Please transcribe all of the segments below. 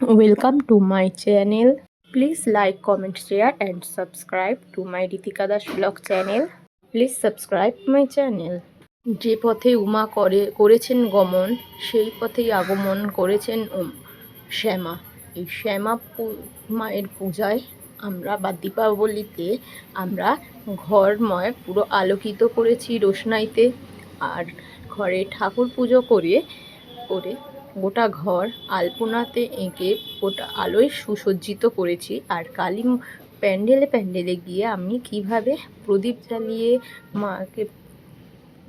Welcome to my channel. Please like, comment, share and subscribe to my Ritika Das vlog channel. Please subscribe my channel. যে পথে উমা করে করেছেন গমন সেই পথেই আগমন করেছেন উম- শ্যামা এই শ্যামা মায়ের পূজায় আমরা বা দীপাবলিতে আমরা ঘরময় পুরো আলোকিত করেছি রোশনাইতে আর ঘরে ঠাকুর পুজো করে করে গোটা ঘর আলপনাতে এঁকে গোটা আলোয় সুসজ্জিত করেছি আর কালী প্যান্ডেলে প্যান্ডেলে গিয়ে আমি কীভাবে প্রদীপ জ্বালিয়ে মাকে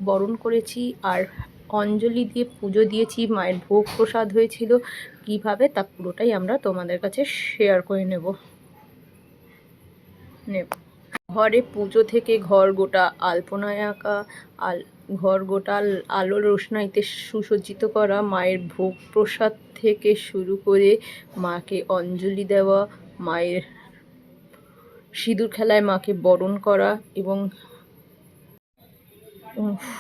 বরণ করেছি আর অঞ্জলি দিয়ে পুজো দিয়েছি, মায়ের ভোগ প্রসাদ হয়েছিল, কীভাবে তা পুরোটাই আমরা তোমাদের কাছে শেয়ার করে নেব। নেব। ঘরে পুজো থেকে ঘর গোটা আলপনায় আঁকা, আল, ঘর গোটা আল- রোশনাইতে সুসজ্জিত করা, মায়ের ভোগ প্রসাদ থেকে শুরু করে মাকে অঞ্জলি দেওয়া, মায়ের সিঁদুর খেলায় মাকে বরণ করা এবং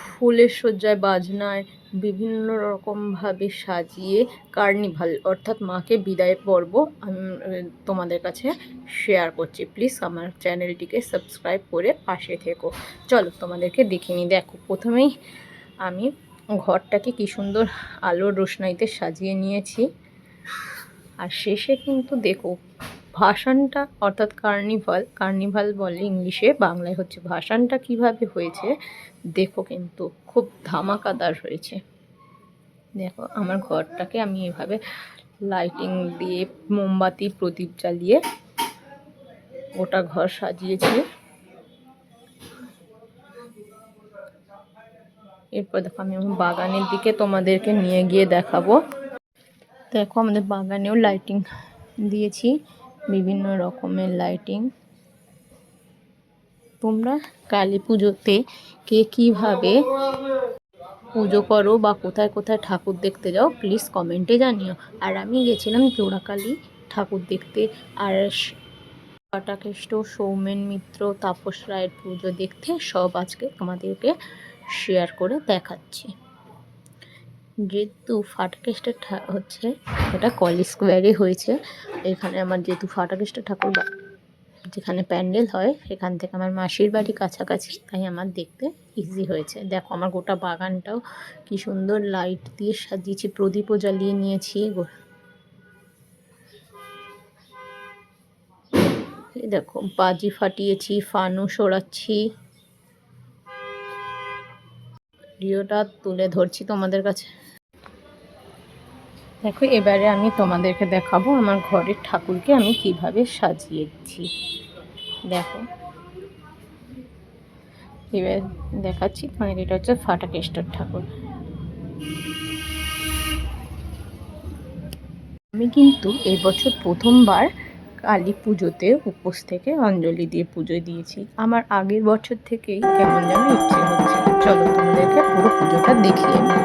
ফুলের সজ্জায় বাজনায় বিভিন্ন রকমভাবে সাজিয়ে কার্নিভাল অর্থাৎ মাকে বিদায় পর্ব আমি তোমাদের কাছে শেয়ার করছি। প্লিজ আমার চ্যানেলটিকে সাবস্ক্রাইব করে পাশে থেকো। চলো তোমাদেরকে দেখিয়ে নিই। দেখো, প্রথমেই আমি ঘরটাকে কি সুন্দর আলোর রোশনাইতে সাজিয়ে নিয়েছি। আর শেষে কিন্তু দেখো ভাসানটা অর্থাৎ কার্নিভাল কার্নিভাল বলে ইংলিশে, বাংলায় হচ্ছে ভাসানটা কীভাবে হয়েছে, দেখো কিন্তু খুব ধামাকাদার হয়েছে। দেখো, আমার ঘরটাকে আমি এভাবে লাইটিং দিয়ে মোমবাতি, প্রদীপ জ্বালিয়ে গোটা ঘর সাজিয়েছি। এরপর দেখো, আমি আমার বাগানের দিকে তোমাদেরকে নিয়ে গিয়ে দেখাবো। দেখো, আমাদের বাগানেও লাইটিং দিয়েছি। বিভিন্ন রকমের লাইটিং তোমরা কালী পুজোতে কে কীভাবে পুজো করো বা কোথায় কোথায় ঠাকুর দেখতে যাও প্লিজ কমেন্টে জানিও। আর আমি গেছিলাম জোড়াকালী ঠাকুর দেখতে, আর কাটাকেষ্ট সৌমেন মিত্র, তাপস রায়ের পুজো দেখতে, সব আজকে তোমাদেরকে শেয়ার করে দেখাচ্ছি। যেহেতু ঠা- হচ্ছে, এটা কলেজ স্কোয়ারে হয়েছে। এখানে আমার যেহেতু ফাটাকেস্টের ঠাকুর যেখানে প্যান্ডেল হয়, সেখান থেকে আমার মাসির বাড়ি কাছাকাছি, তাই আমার দেখতে ইজি হয়েছে। দেখো, আমার গোটা বাগানটাও কি সুন্দর লাইট দিয়ে সাজিয়েছি, প্রদীপও জ্বালিয়ে নিয়েছি দেখো, বাজি ফাটিয়েছি ফানুস ওড়াচ্ছি ভিডিওটা তুলে ধরছি তোমাদের কাছে। দেখো, এবারে আমি তোমাদেরকে দেখাবো আমার ঘরের ঠাকুরকে আমি কীভাবে সাজিয়েছি দেখো। এবার দেখাচ্ছি মানে এটা হচ্ছে ফাটাকেষ্টর ঠাকুর। আমি কিন্তু এবছর প্রথমবার কালী পুজোতে উপোস থেকে অঞ্জলি দিয়ে পুজো দিয়েছি। আমার আগের বছর থেকেই কেমন যেন ইচ্ছে হচ্ছে। চলো তোমাদেরকে পুরো পুজোটা দেখিয়ে নিই।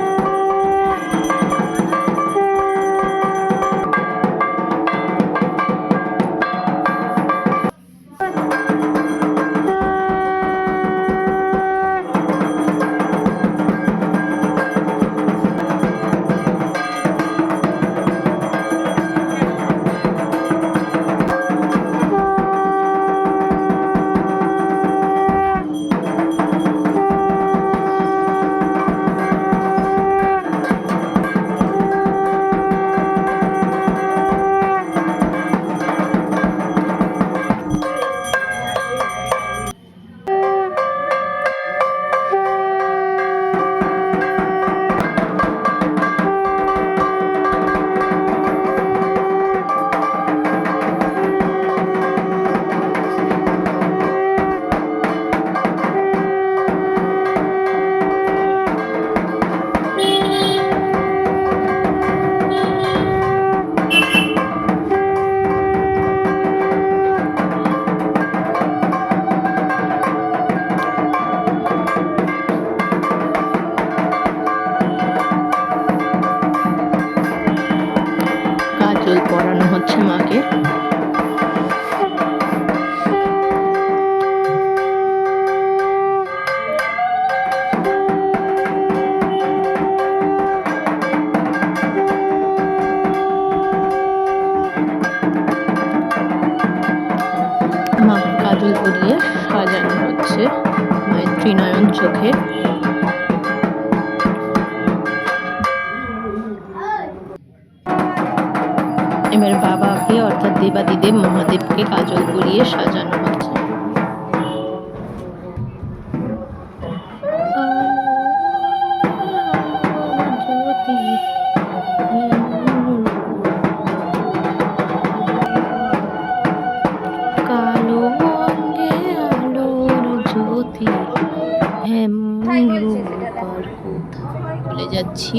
যাচ্ছি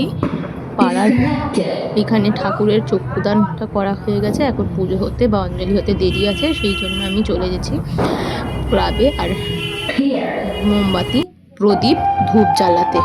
পাড়ার এখানে ঠাকুরের চক্ষুদানটা করা হয়ে গেছে। এখন পুজো হতে বা অঞ্জলি হতে দেরি আছে, সেই জন্য আমি চলে গেছি ক্লাবে। আর মোমবাতি, প্রদীপ ধূপ জ্বালাতে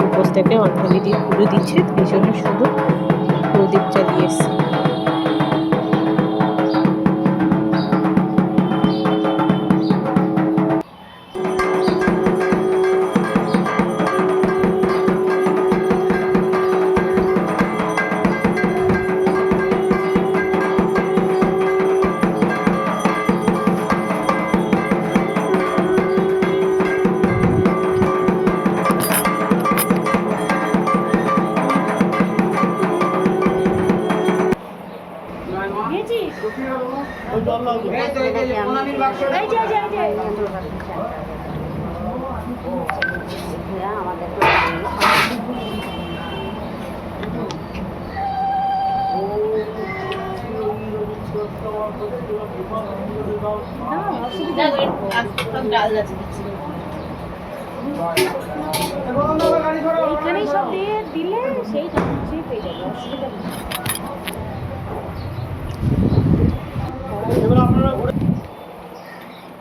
উপোস থেকে অর্থনীতি পুজো দিচ্ছে এই জন্য শুধু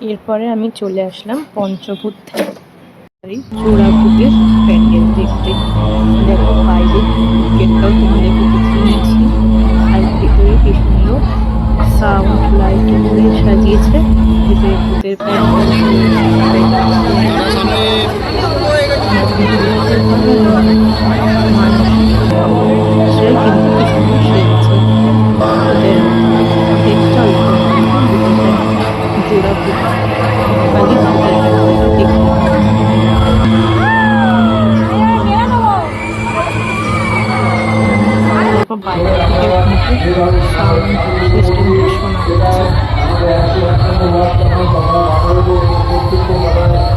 এরপরে আমি চলে আসলাম পঞ্চভূত চোরাভূতের প্যান্ডেল দেখতে। দেখো বাইরে গেটটাও দেখিয়ে নিয়েছি আর কি সুন্দর সাউন্ড লাইটিং দিয়ে সাজিয়েছে। ভেতরে ভূতের বাইরে থেকে সাউন্ড সিস্টেমটা শোনা যাচ্ছে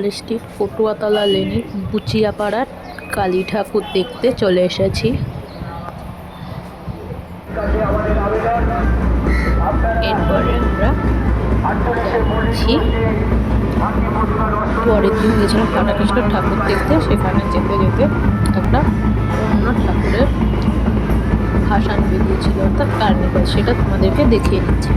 কলেজটি পটুয়াতলা লেনে বুচিয়াপাড়ার কালী ঠাকুর দেখতে চলে এসেছি। এরপরে আমরা পরের দিন গেছিলাম ফাটাকৃষ্ণ ঠাকুর দেখতে, সেখানে যেতে যেতে একটা অন্য ঠাকুরের ভাসান বেরিয়েছিল, অর্থাৎ কার্নিভাল, সেটা তোমাদেরকে দেখিয়ে দিচ্ছি।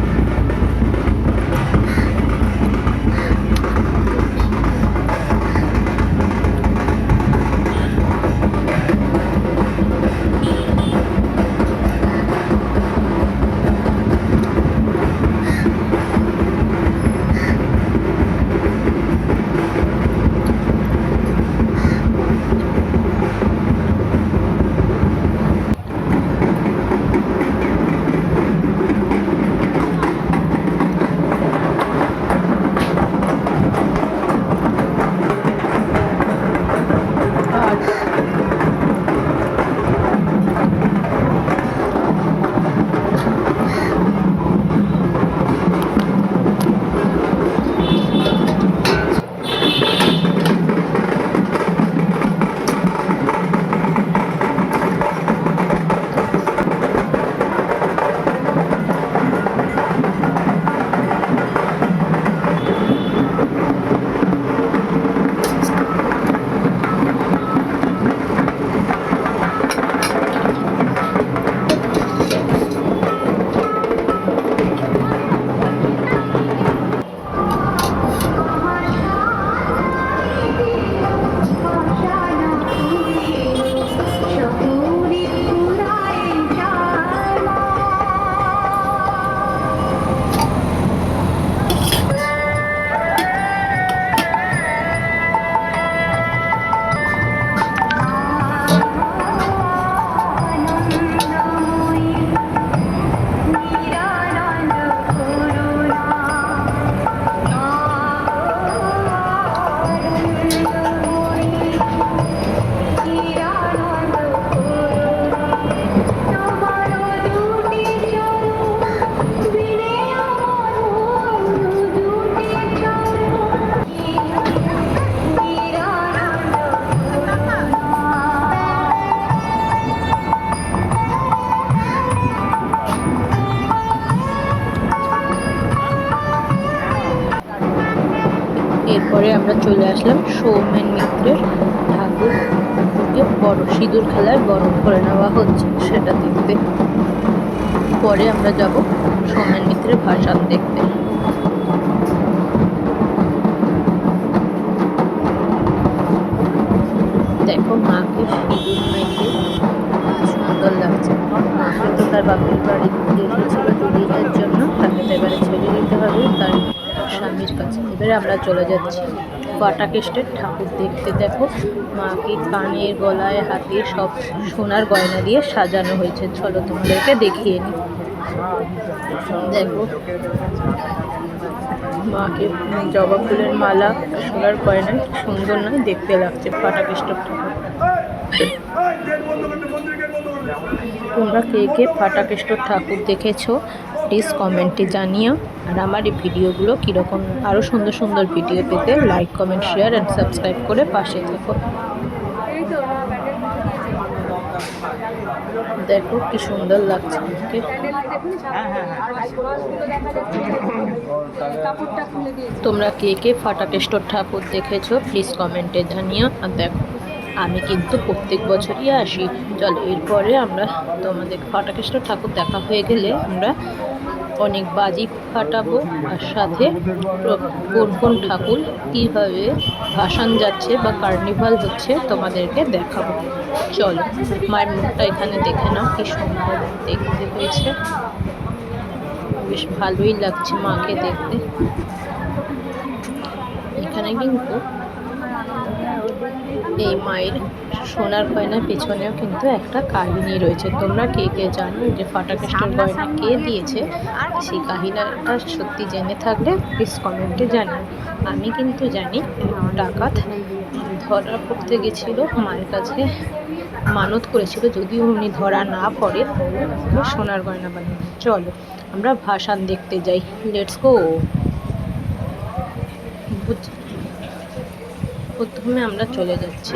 আমরা চলে আসলাম সৌমেন মিত্রের ঠাকুর বড় সিঁদুর খেলায় বরণ করে নেওয়া হচ্ছে, সেটা দেখতে। পরে আমরা যাব সৌমেন মিত্রের ভাষণ দেখতে। দেখো মাকে সিঁদুর মেখে সুন্দর লাগছে। মাকে তো তার বাপের বাড়ি এসেছিল দুদিনের জন্য, তাকে তো এবারে ছেড়ে দিতে হবে তার স্বামীর কাছে। এবারে আমরা চলে যাচ্ছি। পাটাকেষ্টের ঠাকুর দেখতে দেখো। মাকে কানের গলায় হাতে সব সোনার গয়না দিয়ে সাজানো হয়েছে। চলো তোমাদেরকে দেখিয়ে নি। দেখো। মাকে জবা ফুলের মালা, সোনার গয়না সুন্দর নয়? দেখতে লাগছে পাটাকেষ্টর ঠাকুর। তোমরা কে কে ফাটাকেষ্টর ঠাকুর দেখেছ? প্লিজ কমেন্টে জানিও। আর আমার এই ভিডিওগুলো কীরকম আরও সুন্দর সুন্দর ভিডিও পেতে like comment share and subscribe করে পাশে থেকো। দেখো কি সুন্দর লাগছে তোমরা কে কে ফাটা টেস্টর ঠাকুর দেখেছ প্লিজ কমেন্টে জানিও। আর দেখো। আমি কিন্তু প্রত্যেক বছরই আসি। চলো, এরপরে আমরা তোমাদের ফাটাকেষ্টর ঠাকুর দেখা হয়ে গেলে আমরা অনেক বাজি ফাটাবো। আর সাথে কোন কোন ঠাকুর কীভাবে ভাসান যাচ্ছে বা কার্নিভাল হচ্ছে তোমাদেরকে দেখাবো। চলো, মায়ের মুখটা এখানে দেখে নাও, কি সুন্দর দেখতে হয়েছে। বেশ ভালোই লাগছে মাকে দেখতে। এখানে কিন্তু এই মায়ের সোনার গয়নার পেছনেও কিন্তু একটা কাহিনী রয়েছে। তোমরা কে কে জানো যে ফাটাকেস্টের গয়না কে দিয়েছে? সেই কাহিনীটা সত্যি জেনে থাকলে প্লিজ কমেন্টে জানিও। আমি কিন্তু জানি ডাকাত ধরা পড়তে গেছিল, মায়ের কাছে মানত করেছিল। যদিও উনি ধরা না পড়ে সোনার গয়না বানিয়ে চলো, আমরা ভাসান দেখতে যাই। লেটস গো প্রথমে আমরা চলে যাচ্ছি।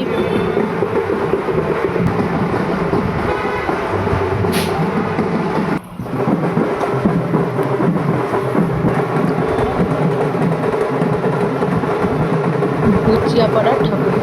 গুচিয়াপাড়া ঠাকুর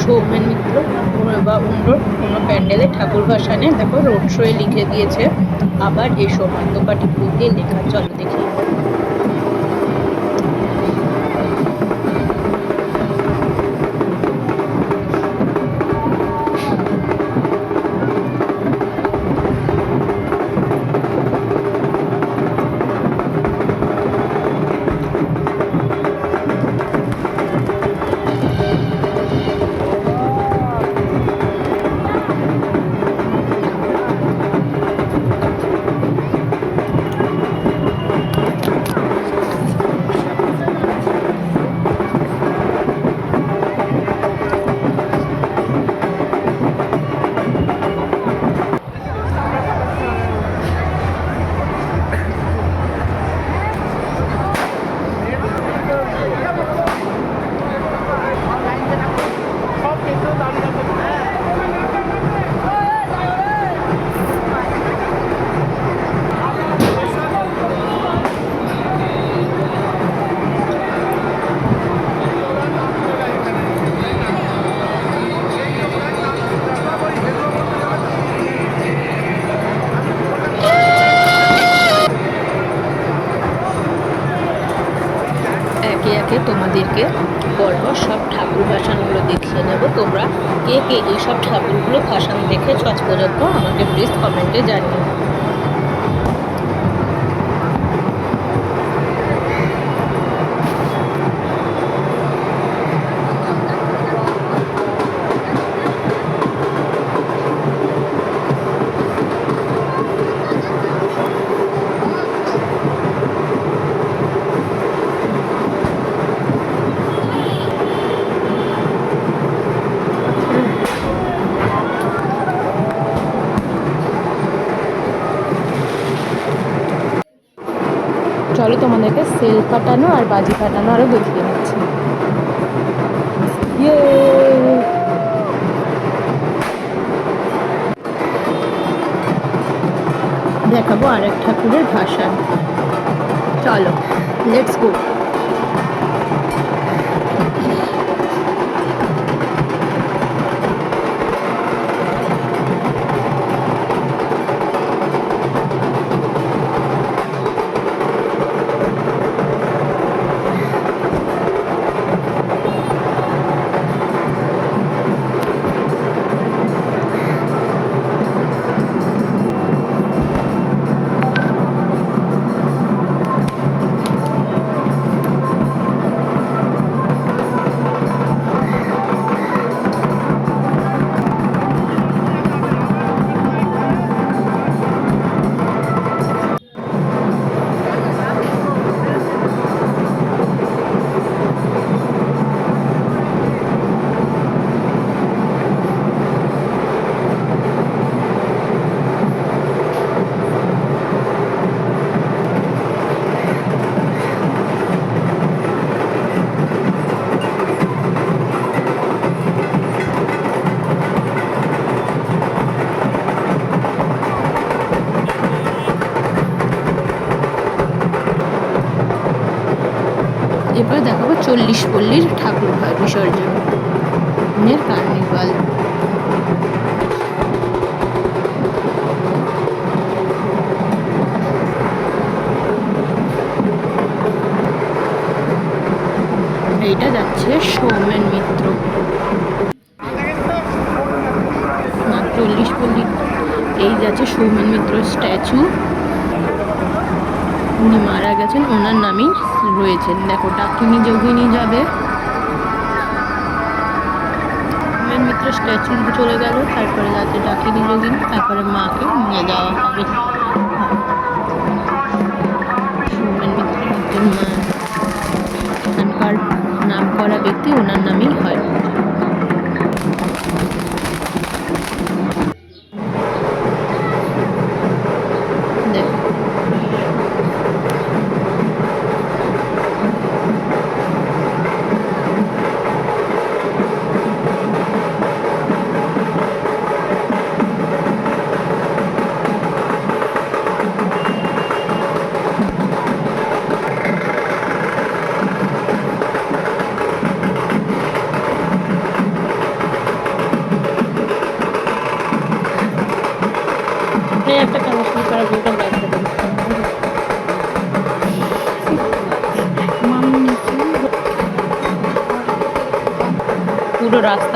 সৌমেন মিত্র বা অন্য কোনো প্যান্ডেলে ঠাকুর ভাসানে দেখো রোড শোয়ে লিখে দিয়েছে, আবার এই মান্যপাটি বই দিয়ে লেখা, চলো দেখি। চলো সেল ফাটানো আর বাজি ফাটানো আরও দেখিয়ে নিচ্ছি দেখাবো আরেক ঠাকুরের ভাষা। চলো লেটস গো চল্লিশ পল্লীর ঠাকুর হয় বিসর্জন। এর কার্নিভাল এইটা যাচ্ছে সৌমেন মিত্র। চল্লিশ পল্লী। এই যাচ্ছে সৌমেন মিত্র স্ট্যাচু। উনি মারা গেছেন, ওনার নামেই রয়েছেন। দেখো, ডাকিনী যোগিনী যাবে। সৌমেন মিত্র স্ট্যাচু চলে গেল, তারপরে যাচ্ছে ডাকিনী যোগিনী, তারপরে মাকে নিয়ে যাওয়া হবে। নাম করা ব্যক্তি, ওনার নামেই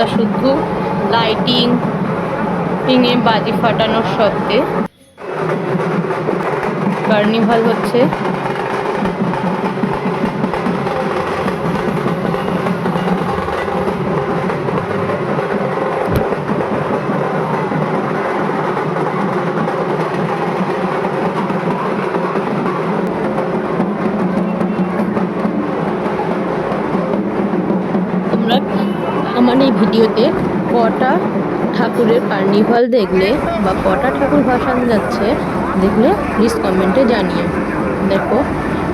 রাস্তা শুদ্ধ লাইটিং টিঙে বাজি ফাটানোর শব্দে কার্নিভাল হচ্ছে ভিডিওতে কটা ঠাকুরের কার্নিভাল দেখলে বা কটা ঠাকুর ভাসান যাচ্ছে দেখলে প্লিজ কমেন্টে জানিয়ে দেখো,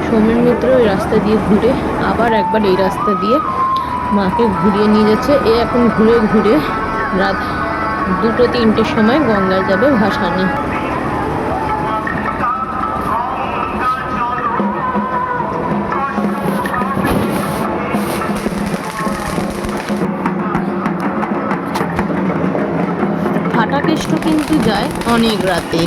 সৌমেন মিত্র ওই রাস্তা দিয়ে ঘুরে আবার একবার এই রাস্তা দিয়ে মাকে ঘুরিয়ে নিয়ে যাচ্ছে। এ এখন ঘুরে ঘুরে রাত দুটো তিনটের সময় গঙ্গায় যাবে ভাসানে। ফাটাকেষ্ট কিন্তু যায় অনেক রাতে।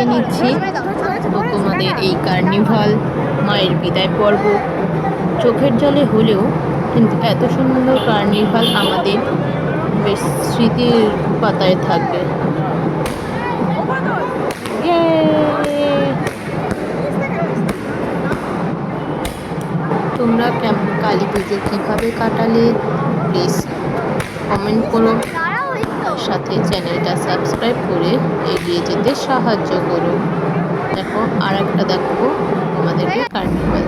সেল নিচ্ছি। তো তোমাদের এই কার্নিভাল মায়ের বিদায় পর্ব। চোখের জলে হলেও কিন্তু এত সুন্দর কার্নিভাল আমাদের স্মৃতির পাতায় থাকবে। তোমরা কেমন কালী পুজো কীভাবে কাটালে প্লিজ কমেন্ট করো সাথে চ্যানেলটা সাবস্ক্রাইব করে এগিয়ে যেতে সাহায্য করুন। দেখো আর একটা দেখো আমাদেরকে কার্নিভাল।